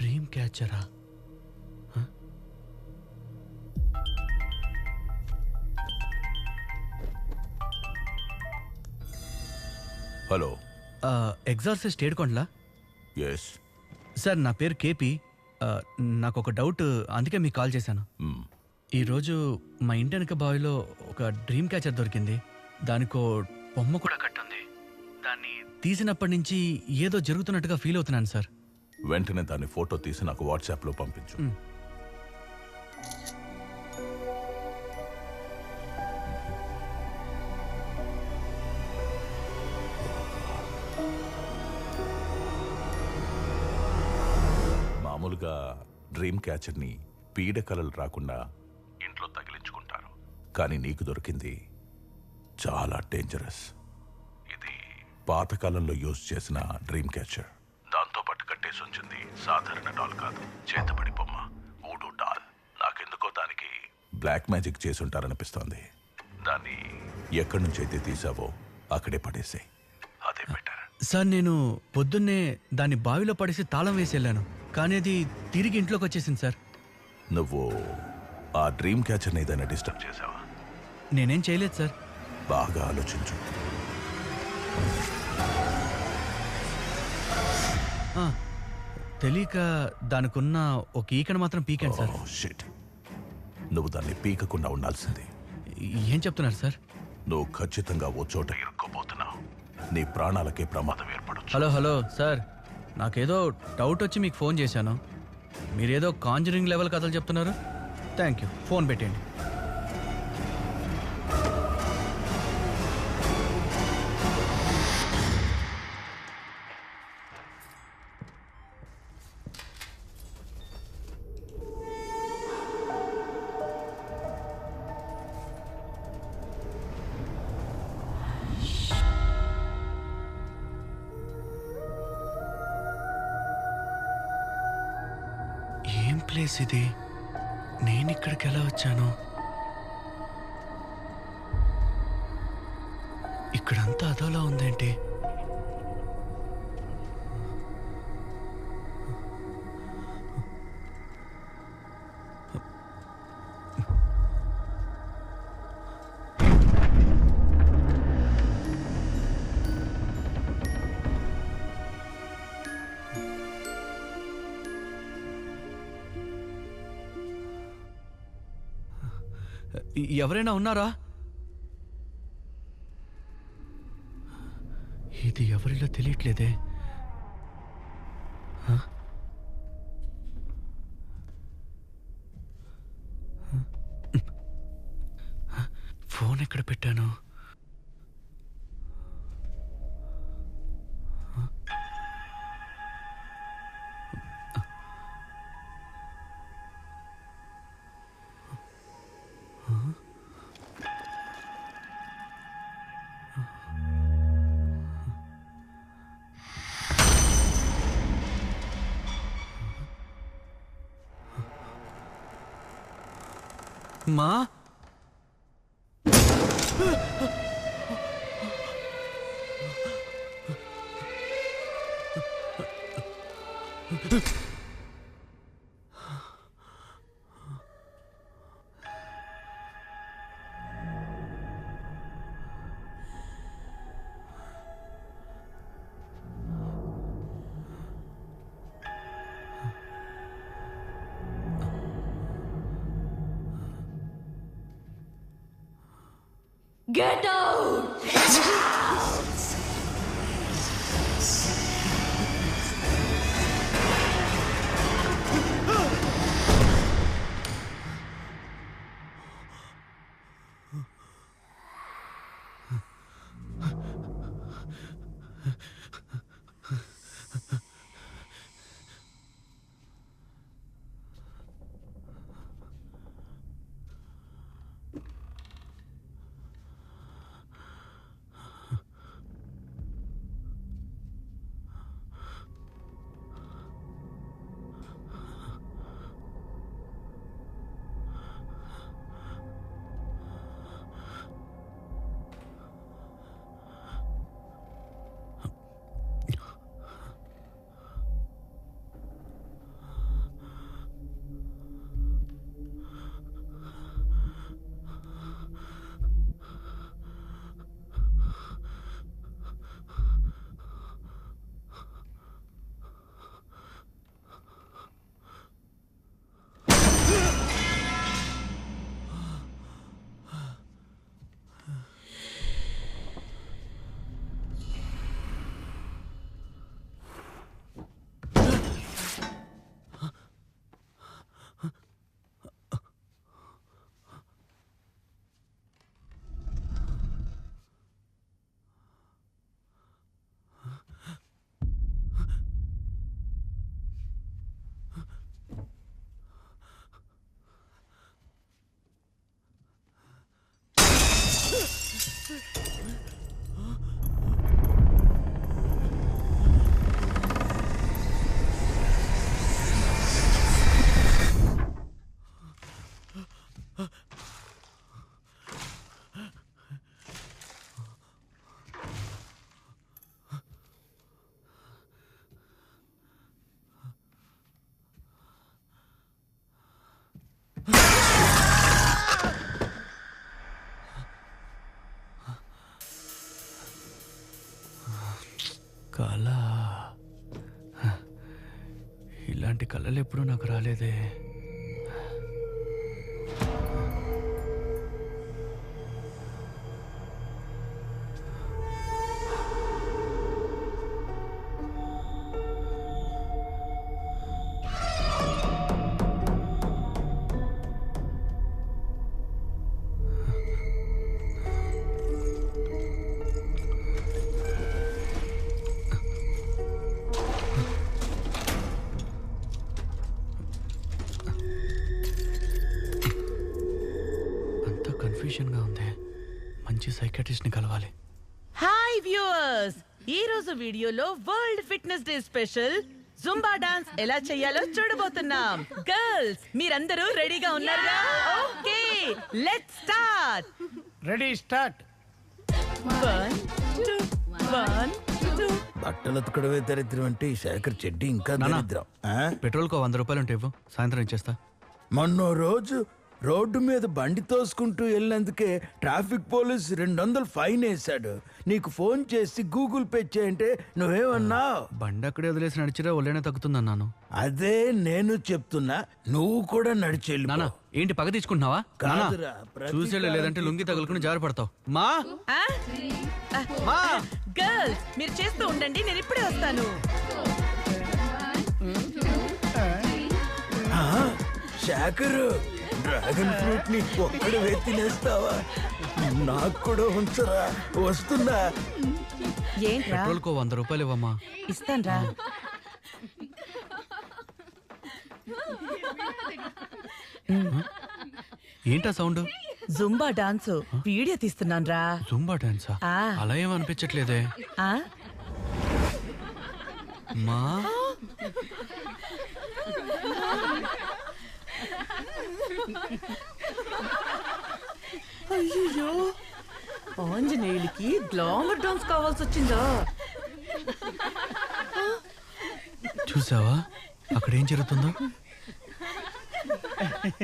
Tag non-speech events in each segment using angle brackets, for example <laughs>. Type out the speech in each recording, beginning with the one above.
Dream క్యాచరా? Hello. Exorcist ఏడుకోండ్లా? Yes sir నా పేరు కేపీ. నాకు ఒక డౌట్ అందుకే మీకు కాల్ చేశాను. ఈరోజు మా ఇంటి వెనక బావిలో ఒక డ్రీమ్ క్యాచర్ దొరికింది. దానికో బొమ్మ కూడా కట్టుంది. దాన్ని తీసినప్పటి నుంచి ఏదో జరుగుతున్నట్టుగా ఫీల్ అవుతున్నాను సార్. వెంటనే దాని ఫోటో తీసి నాకు వాట్సాప్లో పంపించు. మామూలుగా డ్రీమ్ క్యాచర్ని పీడకలలు రాకుండా ఇంట్లో తగిలించుకుంటారు. కానీ నీకు దొరికింది చాలా డేంజరస్. ఇది పాతకాలంలో యూజ్ చేసిన డ్రీమ్ క్యాచర్. కట్టేసి ఉంచింది సాధారణ డాల్ కాదు. చేతబడి బొమ్మ. ఊడు డాల్. నాకెందుకో దానికి బ్లాక్ మ్యాజిక్ చేసి ఉంటారనిపిస్తోంది దాన్ని ఎక్కడి నుంచి అయితే తీసావో అక్కడే పడేసే అదే బెటర్. సార్ నేను పొద్దున్నే దాన్ని బావిలో పడేసి తాళం వేసి వెళ్ళాను కానీ అది తిరిగి ఇంట్లోకి వచ్చేసింది సార్. నువ్వు ఆ డ్రీమ్ క్యాచర్ని ఏదైనా డిస్టర్బ్ చేసావా? నేనేం చేయలేదు సార్. బాగా ఆలోచించు. ఆ, తెలియక దానికున్న ఒక ఈకను మాత్రం పీకాను సార్. షిట్ నువ్వు దాన్ని పీకకుండా ఉండాల్సింది. ఏం చెప్తున్నారు సార్? నువ్వు ఖచ్చితంగా ఓ చోట ఇరుక్కోబోతున్నావు నీ ప్రాణాలకే ప్రమాదం ఏర్పడచ్చు. Hello hello sir. నాకేదో డౌట్ వచ్చి మీకు ఫోన్ చేశాను. మీరేదో కాంజరింగ్ లెవెల్ కథలు చెప్తున్నారు? Thank you. ఫోన్ పెట్టండి ప్లేస్ ఇది. నేను ఇక్కడికి ఎలా వచ్చాను? ఇక్కడంతా అదోలా ఉందేంటి? ఎవరైనా ఉన్నారా? ఇది ఎవరిలో తెలియట్లేదే. ఫోన్ ఎక్కడ పెట్టాను? మా <laughs> Get down! <laughs> కళలు ఎప్పుడూ నాకు రాలేదే. కన్ఫ్యూషన్గా ఉంది మంచి సైకాట్రిస్ట్ని కలవాలి. హాయ్ వ్యూవర్స్! ఈ రోజు వీడియోలో world fitness day special zumba dance ఎలా చేయాలో చూడబోతున్నాం. గర్ల్స్ మీరందరూ రెడీగా ఉన్నారుగా? Okay let's start! Ready start! One two one two. బట్టలు ఉతకడమే దరిద్రం అంటే ఈ శేఖర్ చెడ్డి ఇంకా నానా. దరిద్రం. ఆ? పెట్రోల్కి ఓ వంద రూపాయలు ఉంటే ఇవ్వు సాయంత్రం ఇచ్చేస్తా. మొన్న ఓ రోజు రోడ్డు మీద బండి తోసుకుంటూ వెళ్ళినందుకే ట్రాఫిక్ పోలీస్ రెండు వందలు ఫైన్ వేశాడు. నీకు ఫోన్ చేసి గూగుల్ పే చేయంటే నువ్వేమన్నావు? బండి అక్కడే వదిలేసి నడిచిరా ఒళ్ళైనా తగ్గుతుందన్నాను అదే నేను చెప్తున్నా నువ్వు కూడా నడిచి వెళ్ళిపో. నానా ఏంటి పగ తీసుకుంటున్నావా? నానా, కాదురా, ప్రతి చూసేలే లేదంటే లుంగి తగులుకుని జారి పడతావు. మా? మా? గర్ల్స్ మీరు చేస్తూ ఉండండి నేను ఇప్పుడే వస్తాను. శేఖర్ డ్రాగన్ ఫ్రూట్ని ఒక్కడవే తినేస్తావా? నాకు కూడా ఉంచరా. వస్తున్నా. ఏంట్రా? వంద రూపాయలు ఇవ్వమ్మా. ఇస్తాన్రా. ఏంటా సౌండ్? Zumba dance. వీడియో తీస్తున్నాన్రా. జుంబా డాన్సా? ఆ. అలా ఏమనిపించట్లేదే ఆ? మా? అయ్యో ఆంజనేయులకి గ్లామర్ డాన్స్ కావాల్సి వచ్చిందా చూసావా? అక్కడ ఏం జరుగుతుందో?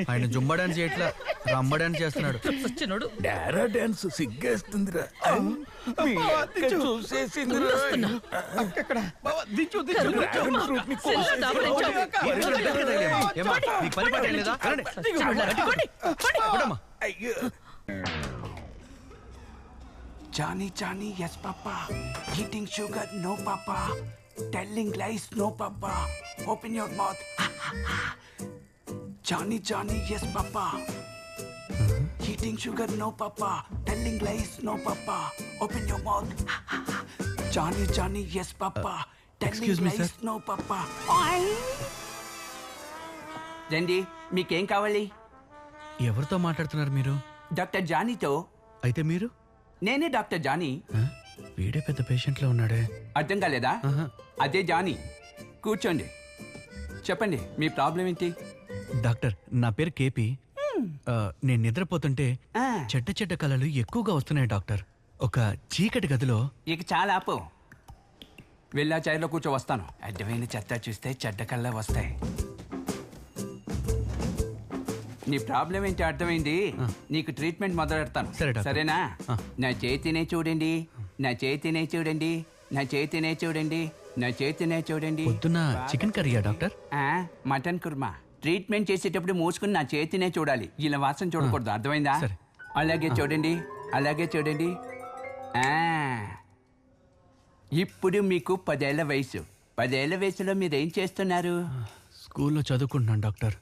ఆయన జుంబా డాన్స్ చేయట్లా రంబ డాన్స్ చేస్తున్నాడు. వచ్చినాడు డారా డాన్స్ సిగ్గేస్తుందిరా. మీ అక్క చూసేసిందిరా డ్రాగన్ ఫ్రూట్ని ఏమ్మా, నీకు పని పాట ఏం లేదా? వెళ్ళండి. కొట్టమ్మా. అయ్యో Johnny, Johnny, yes, Papa. Eating sugar, no, Papa. Eating sugar, no, Papa. Telling lies, no, Papa. Open your mouth. Johnny, Johnny, yes, Papa. Telling excuse me, lies, sir. no, Papa. రండి మీకేం కావాలి ఎవరితో మాట్లాడుతున్నారు మీరు డాక్టర్ జానీతో అయితే మీరు నేనే doctor Johnny ఆ? వీడే పెద్ద పేషెంట్లో ఉన్నాడే అర్థం కాలేదా ఆహా. అదే జానీ కూర్చోండి చెప్పండి మీ ప్రాబ్లం ఏంటి డాక్టర్ నా పేరు కేపీ ఆ, నేను నిద్రపోతుంటే ఆ, చెడ్డ చెడ్డ కళలు ఎక్కువగా వస్తున్నాయి డాక్టర్. ఒక చీకటి గదిలో ఇక చాలా ఆపు. వెళ్ళా చైర్లో కూర్చో వస్తాను. అడ్డమైన చెత్త చూస్తే చెడ్డ కళ్ళ వస్తాయి. నీ ప్రాబ్లం ఏంటి? అర్థమైంది? నీకు ట్రీట్మెంట్ మొదలు పెడతాను. సరే, డాక్టర్. సరేనా. నా చేతినే చూడండి. నా చేతినే చూడండి. నా చేతినే చూడండి. నా చేతినే చూడండి. పొద్దున్న చికెన్ కర్రీయా డాక్టర్? ఆ, మటన్ కుర్మా. ట్రీట్మెంట్ చేసేటప్పుడు మూసుకుని నా చేతినే చూడాలి. ఇలా వాసన చూడకూడదు. అర్థమైందా. అలాగే చూడండి. అలాగే చూడండి. ఇప్పుడు మీకు పదేళ్ళ వయసు. పదేళ్ళ వయసులో మీరు ఏం చేస్తున్నారు స్కూల్లో చదువుకుంటున్నాను డాక్టర్.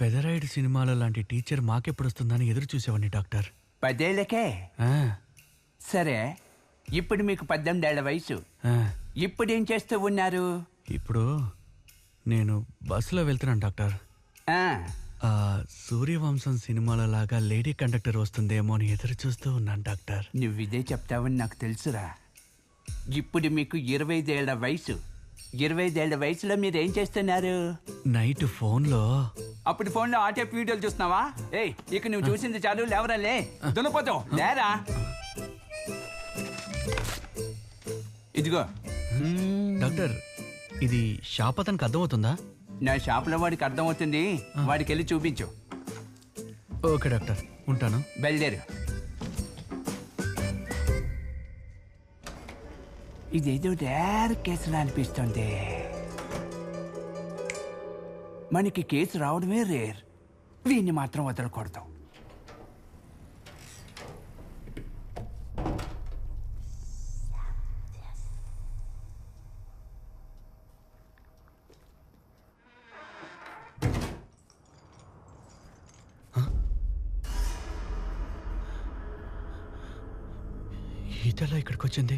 పెదరాయుడు సినిమాల లాంటి టీచర్ మాకెప్పుడు వస్తుందని ఎదురు చూసేవాడిని డాక్టర్. పదేళ్ళకే? ఆ, సరే. ఇప్పుడు మీకు పద్దెనిమిదేళ్ళ వయసు. ఇప్పుడు ఏం చేస్తూ ఉన్నారు? ఇప్పుడు నేను బస్సులో వెళ్తున్నాను డాక్టర్. ఆ, ఆ సూర్యవంశం సినిమాల లాగా లేడీ కండక్టర్ వస్తుందేమో అని ఎదురు చూస్తూ ఉన్నాను డాక్టర్. నువ్వు ఇదే చెప్తావని నాకు తెలుసురా. ఇప్పుడు మీకు ఇరవై ఐదేళ్ళ వయసు. ఇరవై ఐదేళ్ళ వయసులో మీరు ఏం చేస్తున్నారు? నైట్ ఫోన్లో. అప్పుడు ఫోన్లో ఆటే వీడియోలు చూస్తున్నావా? ఏయ్ ఇక నువ్వు చూసింది చాలు లేవరా లే దున్నపోతావు లేరా? ఇదిగో. డాక్టర్ ఇది షాప్ అతనికి అర్థమవుతుందా? నా షాపులో వాడికి అర్థమవుతుంది. వాడికి వెళ్ళి చూపించు. Okay doctor. ఉంటాను. బయలుదేరు. ఇదేదో రేర్ కేసులా అనిపిస్తుంది. మనకి కేసు రావడమే రేర్. వీన్ని మాత్రం వదలకూడదు. ఇదెలా ఇక్కడికి వచ్చింది